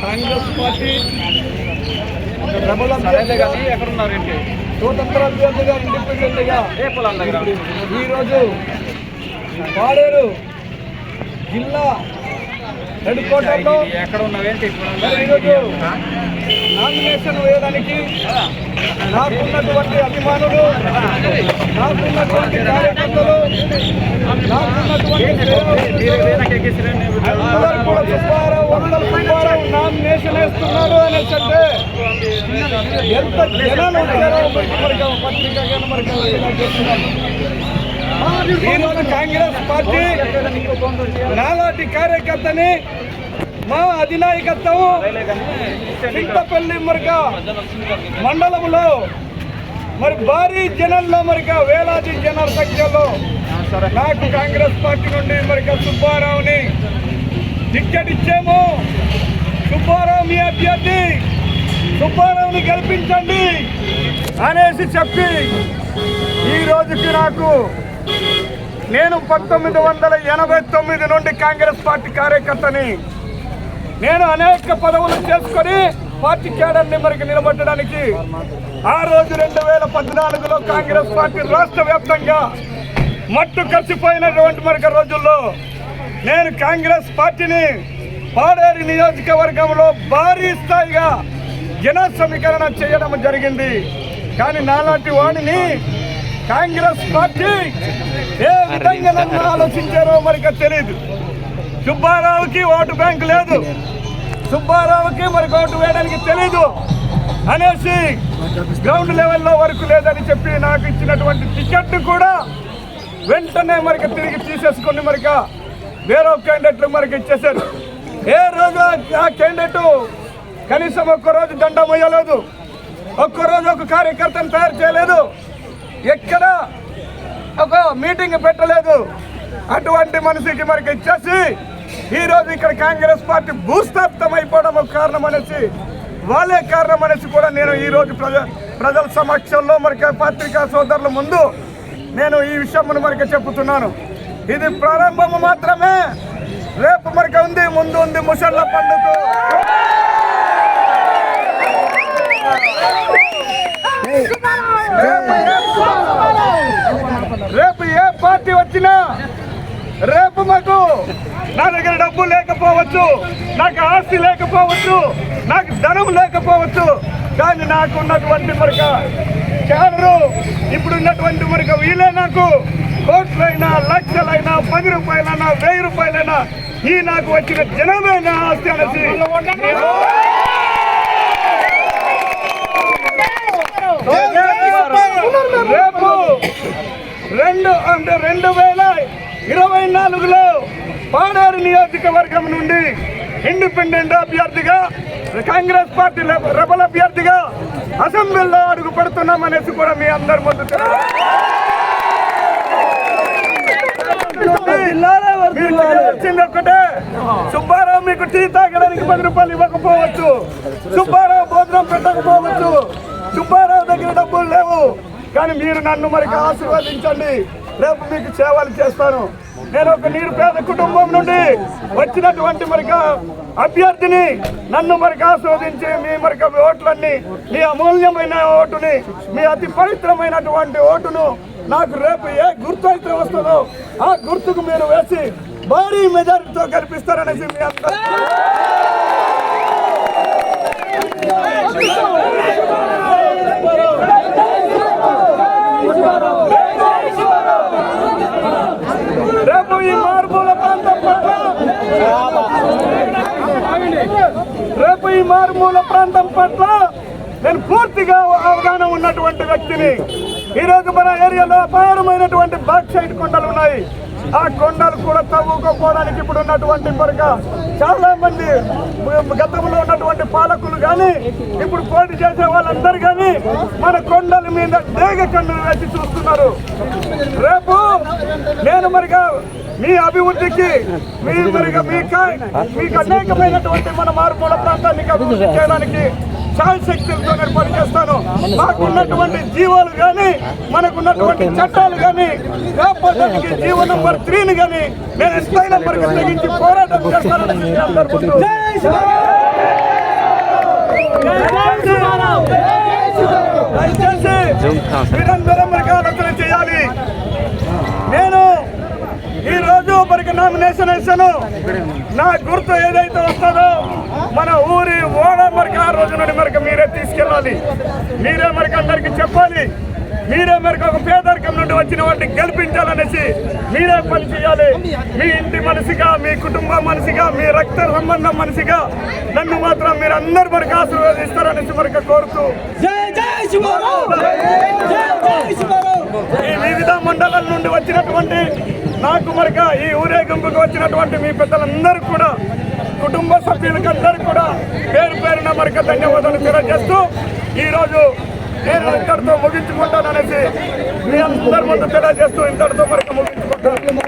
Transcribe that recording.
Congress party rebel కానీ ఎక్కడ ఉన్నారు ఏంటి స్వతంత్ర అభ్యర్థిగా ఇండిపెండెంట్గా ఏ ఈరోజు పాడేరు జిల్లా క్వార్టర్లో ఎక్కడ నామినేషన్ వేయడానికి నాకున్నటువంటి అభిమానులు నాకున్నటువంటి కార్యకర్తలు నాకున్నటువంటి నామినేషన్ వేస్తున్నారు అనేసి అంటే ఎంత జనాలు వచ్చారో మరి పత్రిక కానీ మరి ఈరోజు కాంగ్రెస్ పార్టీ నాలాంటి కార్యకర్తని మా అధినాయకత్వం చింతపల్లి మరిక మండలంలో మరి భారీ జనంలో మరిక వేలాది జనాల సంఖ్యలో నాకు కాంగ్రెస్ పార్టీ నుండి మరిక సుబ్బారావుని టిక్కెట్ ఇచ్చాము సుబ్బారావు మీ అభ్యర్థి. సుబ్బారావుని గెలిపించండి అనేసి చెప్పి ఈ రోజుకి నాకు నేను పంతొమ్మిది వందల ఎనభై తొమ్మిది నుండి కాంగ్రెస్ పార్టీ కార్యకర్తని. నేను అనేక పదవులు చేసుకొని పార్టీ కేడర్ని మరికి నిలబెట్టడానికి ఆ రోజు రెండు వేల పద్నాలుగులో కాంగ్రెస్ పార్టీ రాష్ట్ర వ్యాప్తంగా మట్టు కలిసిపోయినటువంటి మరొక రోజుల్లో నేను కాంగ్రెస్ పార్టీని పాడేరు నియోజకవర్గంలో భారీ స్థాయిగా జన సమీకరణ చేయడం జరిగింది. కానీ నాలాంటి వాడిని కాంగ్రెస్ పార్టీ ఏ విధంగా నన్ను ఆలోచించారో మరిక తెలియదు సుబ్బారావుకి ఓటు బ్యాంక్ లేదు. సుబ్బారావుకి మరి ఓటు వేయడానికి తెలీదు. అనేసి గ్రౌండ్ లెవెల్లో వరకు లేదని చెప్పి నాకు ఇచ్చినటువంటి టికెట్ కూడా వెంటనే మరిక తిరిగి తీసేసుకుని మరిక వేరే క్యాండిడేట్లు మరికి ఇచ్చేశారు. ఏ రోజు ఆ క్యాండిడేట్ కనీసం ఒక్క రోజు దండ మొయ్యలేదు ఒక్కరోజు ఒక కార్యకర్తను తయారు చేయలేదు. ఎక్కడ ఒక మీటింగ్ పెట్టలేదు. అటువంటి మనిషికి మనకి ఇచ్చేసి ఈ రోజు ఇక్కడ కాంగ్రెస్ పార్టీ భూస్థాపితం అయిపోవడం ఒక కారణం అనేసి వాళ్ళే కారణం అనేసి కూడా నేను ఈ రోజు ప్రజ ప్రజల సమక్షంలో మరి పత్రికా సోదరుల ముందు నేను ఈ విషయం మనకి చెప్పుతున్నాను ఇది ప్రారంభం మాత్రమే. రేపు మనకి ఉంది ముందు ఉంది ముసళ్ళ పండుగ రేపు ఏ ఇచ్చినా రేపు మాకు నా దగ్గర డబ్బు లేకపోవచ్చు నాకు ఆస్తి లేకపోవచ్చు నాకు ధనం లేకపోవచ్చు కానీ నాకు ఉన్నటువంటి మరొక క్యాడరు ఇప్పుడు ఉన్నటువంటి మరొక వీలే నాకు. కోట్లైనా లక్షలైనా పది రూపాయలైనా వెయ్యి రూపాయలైనా ఈ నాకు వచ్చిన జనమైన ఆస్తి అనేసి రేపు రెండు అంటే రెండు వేల ఇరవై నాలుగులో పాడేరు నియోజకవర్గం నుండి ఇండిపెండెంట్ అభ్యర్థిగా కాంగ్రెస్ పార్టీ రెబ- రెబల్ అభ్యర్థిగా అసెంబ్లీలో అడుగు పెడుతున్నామనేసి కూడా మీ అందరి ముందు ఒక్కటే సుబ్బారావు మీకు టీ తాగడానికి పది రూపాయలు ఇవ్వకపోవచ్చు. సుబ్బారావు భోజనం పెట్టకపోవచ్చు. సుబ్బారావు దగ్గర డబ్బులు లేవు. కానీ మీరు నన్ను మరి ఆశీర్వదించండి. రేపు మీకు సేవలు చేస్తాను. నేను ఒక నిరుపేద కుటుంబం నుండి వచ్చినటువంటి మరిక అభ్యర్థిని నన్ను మరికి ఆస్వాదించి మీ మరిక ఓట్లన్నీ మీ అమూల్యమైన ఓటుని మీ అతి పవిత్రమైనటువంటి ఓటును నాకు రేపు ఏ గుర్తు అయితే వస్తుందో ఆ గుర్తుకు మీరు వేసి భారీ మెజారిటీతో కల్పిస్తారనేసి మీ అందరూ రేపు ఈ మారుమూల ప్రాంతం పట్ల రేపు ఈ మారుమూల ప్రాంతం పట్ల నేను పూర్తిగా అవగాహన ఉన్నటువంటి వ్యక్తిని. ఈ రోజు మన ఏరియాలో అపారమైనటువంటి బాక్సైడ్ కొండలు ఉన్నాయి. ఆ కొండలు కూడా తవ్వుకోపోవడానికి ఇప్పుడు ఉన్నటువంటి కొరక చాలా మంది గతంలో ఉన్నటువంటి పాలకులు కానీ ఇప్పుడు పోటీ చేసే వాళ్ళందరూ కానీ మన కొండల మీద డేగ కన్నులు వేసి చూస్తున్నారు. రేపు నేను మరిగా మీ అభివృద్ధికి మీ మరిగా మీకు అనేకమైనటువంటి మన మారుమూల ప్రాంతానికి అభివృద్ధి చేయడానికి శాయశక్తులతో నేను పనిచేస్తాను. మాకున్నటువంటి జీవాలు కానీ మనకున్నటువంటి చట్టాలు కానీ పద్ధతికి జీవో నంబర్ త్రీని కానీ నేను ఎంతైనా వరకు తెగించి పోరాటం చేస్తానని నిరంతరం చేయాలి. నేను ఈ రోజు మనకి నామినేషన్ వేసాను నా గుర్తు ఏదైతే వస్తుందో మన ఊరి ఓడ మరికి ఆ రోజు నుండి మరికి మీరే తీసుకెళ్ళాలి. మీరే మరికి అందరికి చెప్పాలి. మీరే మరికి ఒక పేదరికం నుండి వచ్చిన వాటిని గెలిపించాలనేసి మీరే పని చేయాలి. మీ ఇంటి మనిషిగా మీ కుటుంబ మనిషిగా మీ రక్త సంబంధం మనిషిగా నన్ను మాత్రం మీరు అందరు మనకి ఆశీర్వదిస్తారనేసి మనకి కోరుతూ ఈ వివిధ మండలాల నుండి వచ్చినటువంటి నాకు మరక ఈ ఊరేగింపుకు వచ్చినటువంటి మీ పెద్దలందరూ కూడా కుటుంబ సభ్యులకు అందరూ కూడా పేరు పేరున మరక ధన్యవాదాలు తెలియజేస్తూ ఈరోజు నేను ఇంతటితో ముగించుకుంటాననేసి మీ అందరి ముందు తెలియజేస్తూ ఇంతటితో మరక ముగించుకుంటాను.